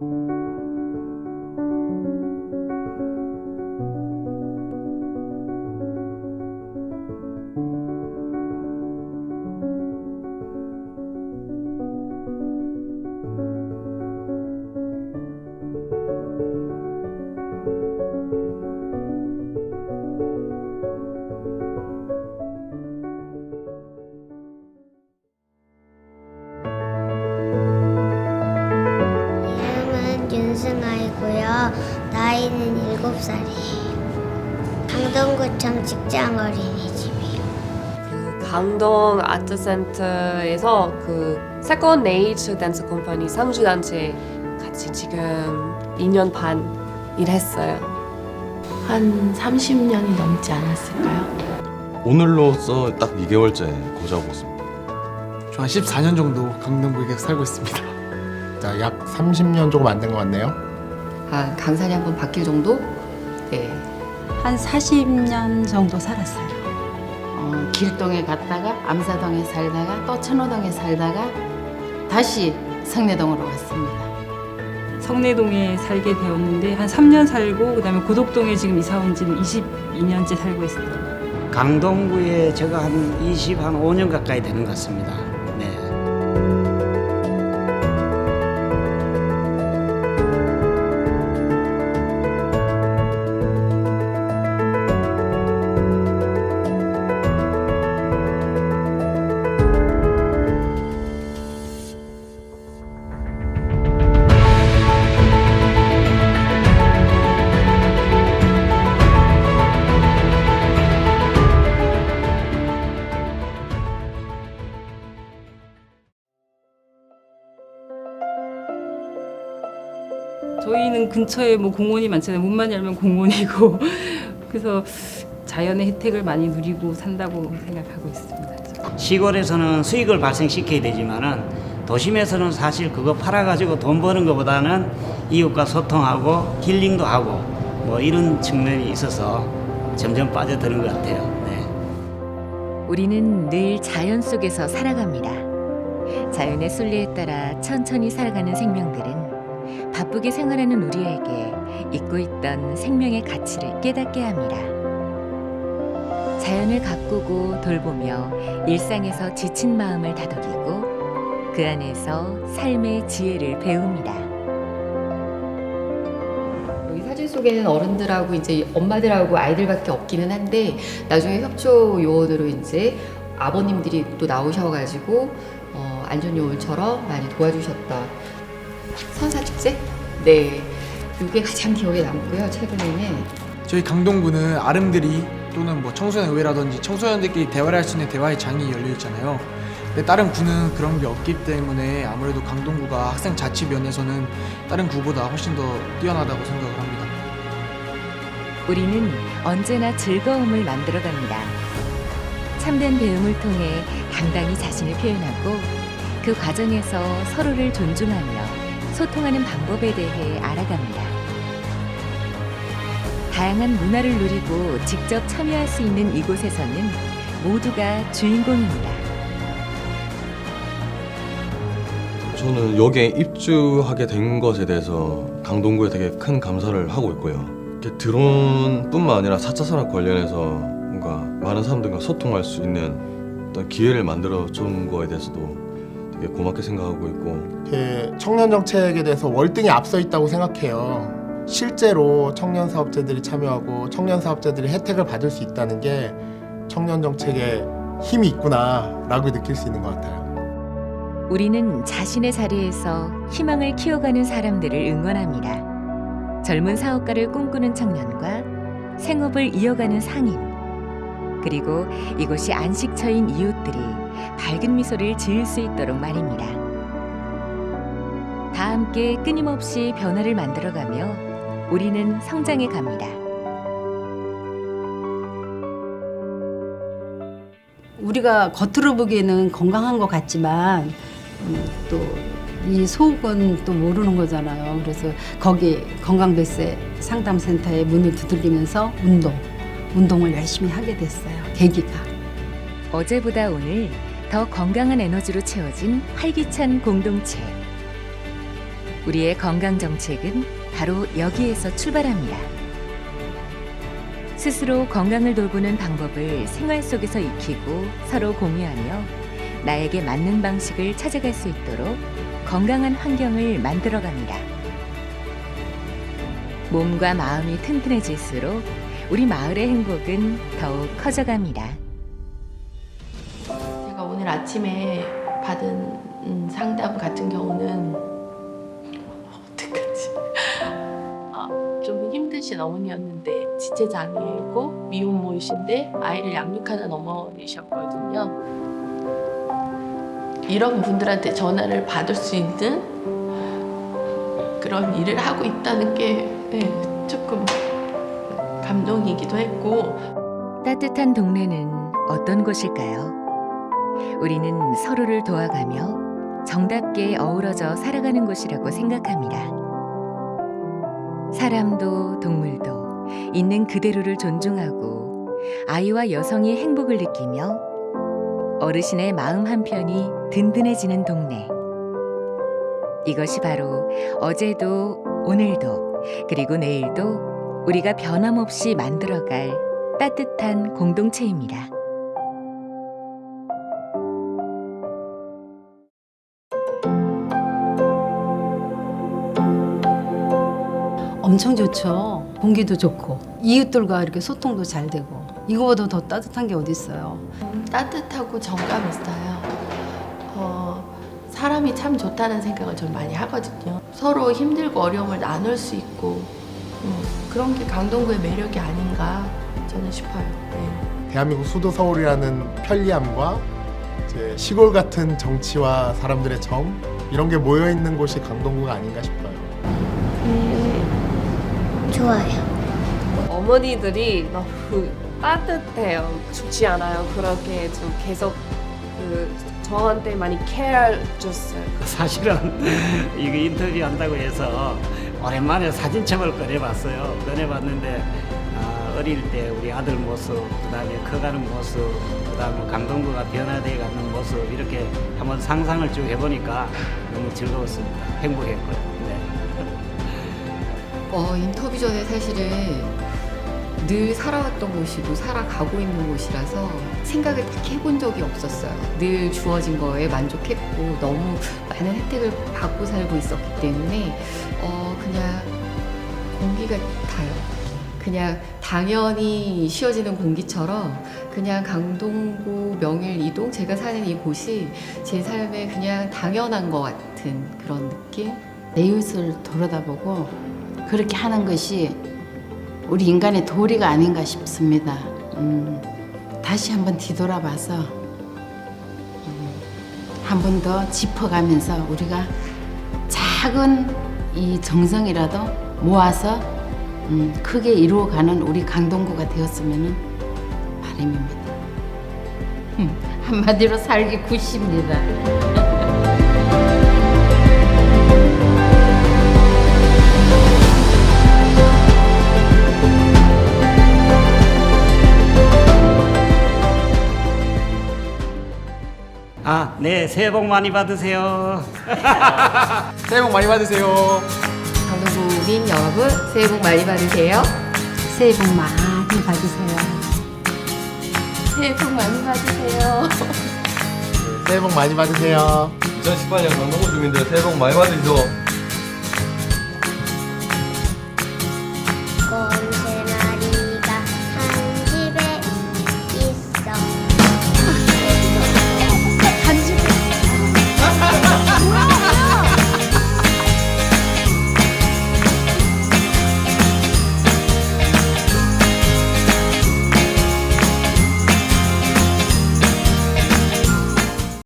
이름 살이 강동구청 직장 어린이집이요. 그 강동 아트센터에서 그 세컨 네이처 댄스 컴퍼니 3주 단체 같이 지금 2년 반 일했어요. 한 30년이 넘지 않았을까요? 오늘로써 딱 2개월째 거주하고 있습니다. 저 한 14년 정도 강남구에 살고 있습니다. 자, 약 30년 조금 안 된 것 같네요. 아, 강산이 한번 바뀔 정도? 네. 한 40년 정도 살았어요. 어, 길동에 갔다가 암사동에 살다가 또 천호동에 살다가 다시 성내동으로 왔습니다. 성내동에 살게 되었는데 한 3년 살고 그다음에 고덕동에 지금 이사 온 지는 22년째 살고 있어요. 강동구에 제가 한 20, 한 5년 가까이 되는 것 같습니다. 근처에 뭐 공원이 많잖아요. 문만 열면 공원이고 그래서 자연의 혜택을 많이 누리고 산다고 생각하고 있습니다. 시골에서는 수익을 발생시켜야 되지만은 도심에서는 사실 그거 팔아가지고 돈 버는 것보다는 이웃과 소통하고 힐링도 하고 뭐 이런 측면이 있어서 점점 빠져드는 것 같아요. 네. 우리는 늘 자연 속에서 살아갑니다. 자연의 순리에 따라 천천히 살아가는 생명들은 바쁘게 생활하는 우리에게 잊고 있던 생명의 가치를 깨닫게 합니다. 자연을 가꾸고 돌보며 일상에서 지친 마음을 다독이고 그 안에서 삶의 지혜를 배웁니다. 여기 사진 속에는 어른들하고 이제 엄마들하고 아이들밖에 없기는 한데 나중에 협조 요원으로 이제 아버님들이 또 나오셔가지고 어, 안전 요원처럼 많이 도와주셨던 선사축제? 네. 이게 가장 기억에 남고요. 최근에는 저희 강동구는 아름드리 또는 뭐 청소년 의회라든지 청소년들끼리 대화를 할 수 있는 대화의 장이 열려 있잖아요. 근데 다른 구는 그런 게 없기 때문에 아무래도 강동구가 학생 자치 면에서는 다른 구보다 훨씬 더 뛰어나다고 생각을 합니다. 우리는 언제나 즐거움을 만들어갑니다. 참된 배움을 통해 당당히 자신을 표현하고 그 과정에서 서로를 존중하며 소통하는 방법에 대해 알아갑니다. 다양한 문화를 누리고 직접 참여할 수 있는 이곳에서는 모두가 주인공입니다. 저는 여기에 입주하게 된 것에 대해서 강동구에 되게 큰 감사를 하고 있고요. 드론뿐만 아니라 4차 산업 관련해서 뭔가 많은 사람들과 소통할 수 있는 어떤 기회를 만들어 준 거에 대해서도 되게 고맙게 생각하고 있고 그 청년 정책에 대해서 월등히 앞서 있다고 생각해요. 실제로 청년 사업자들이 참여하고 청년 사업자들이 혜택을 받을 수 있다는 게 청년 정책에 힘이 있구나라고 느낄 수 있는 것 같아요. 우리는 자신의 자리에서 희망을 키워가는 사람들을 응원합니다. 젊은 사업가를 꿈꾸는 청년과 생업을 이어가는 상인, 그리고 이곳이 안식처인 이웃들이 밝은 미소를 지을 수 있도록 말입니다. 다 함께 끊임없이 변화를 만들어가며 우리는 성장해 갑니다. 우리가 겉으로 보기에는 건강한 것 같지만 음, 또이 속은 또 모르는 거잖아요. 그래서 거기 건강베스 상담센터에 문을 두들기면서 운동, 운동을 열심히 하게 됐어요. 계기가. 어제보다 오늘 더 건강한 에너지로 채워진 활기찬 공동체. 우리의 건강 정책은 바로 여기에서 출발합니다. 스스로 건강을 돌보는 방법을 생활 속에서 익히고 서로 공유하며 나에게 맞는 방식을 찾아갈 수 있도록 건강한 환경을 만들어 갑니다. 몸과 마음이 튼튼해질수록 우리 마을의 행복은 더욱 커져갑니다. 아침에 받은 음, 상담 같은 경우는 어떡하지? 아, 좀 힘드신 어머니였는데 지체장애이고 미혼모이신데 아이를 양육하는 어머니셨거든요. 이런 분들한테 전화를 받을 수 있는 그런 일을 하고 있다는 게 네, 조금 감동이기도 했고 따뜻한 동네는 어떤 곳일까요? 우리는 서로를 도와가며 정답게 어우러져 살아가는 곳이라고 생각합니다. 사람도 동물도 있는 그대로를 존중하고 아이와 여성이 행복을 느끼며 어르신의 마음 한편이 든든해지는 동네. 이것이 바로 어제도 오늘도 그리고 내일도 우리가 변함없이 만들어갈 따뜻한 공동체입니다. 엄청 좋죠. 공기도 좋고 이웃들과 이렇게 소통도 잘 되고 이거보다 더 따뜻한 게 어디 있어요. 음, 따뜻하고 정감 있어요. 어, 사람이 참 좋다는 생각을 좀 많이 하거든요. 서로 힘들고 어려움을 나눌 수 있고 음, 그런 게 강동구의 매력이 아닌가 저는 싶어요. 네. 대한민국 수도 서울이라는 편리함과 이제 시골 같은 정치와 사람들의 정 이런 게 모여 있는 곳이 강동구가 아닌가 싶어요. 음, 좋아요. 어머니들이 너무 따뜻해요. 죽지 않아요. 그렇게 좀 계속 그 저한테 많이 케어 줬어요. 사실은 이거 인터뷰 한다고 해서 오랜만에 사진첩을 꺼내봤어요. 꺼내봤는데 아, 어릴 때 우리 아들 모습, 그다음에 커가는 모습, 그다음에 감동구가 변화되어 가는 모습 이렇게 한번 상상을 쭉 해보니까 너무 즐거웠습니다. 행복했고요. 네. 어, 인터뷰 전에 사실은 늘 살아왔던 곳이고 살아가고 있는 곳이라서 생각을 딱 해본 적이 없었어요. 늘 주어진 거에 만족했고 너무 많은 혜택을 받고 살고 있었기 때문에 어, 그냥 공기 같아요. 그냥 당연히 쉬어지는 공기처럼 그냥 강동구 명일 이동 제가 사는 이곳이 제 삶에 그냥 당연한 것 같은 그런 느낌? 내 이웃을 돌아다보고 그렇게 하는 것이 우리 인간의 도리가 아닌가 싶습니다. 음, 다시 한번 뒤돌아봐서 음, 한번 더 짚어가면서 우리가 작은 이 정성이라도 모아서 음, 크게 이루어가는 우리 강동구가 되었으면 바람입니다. 음, 한마디로 살기 굿입니다. 네, 새해 복 많이 받으세요. 새해 복 많이 받으세요. 강동구민 여러분 새해 복 많이 받으세요. 새해 복 많이 받으세요. 새해 복 많이 받으세요. 새해 복 많이 받으세요. 2018년 강동구 주민들 새해 복 많이 받으시죠.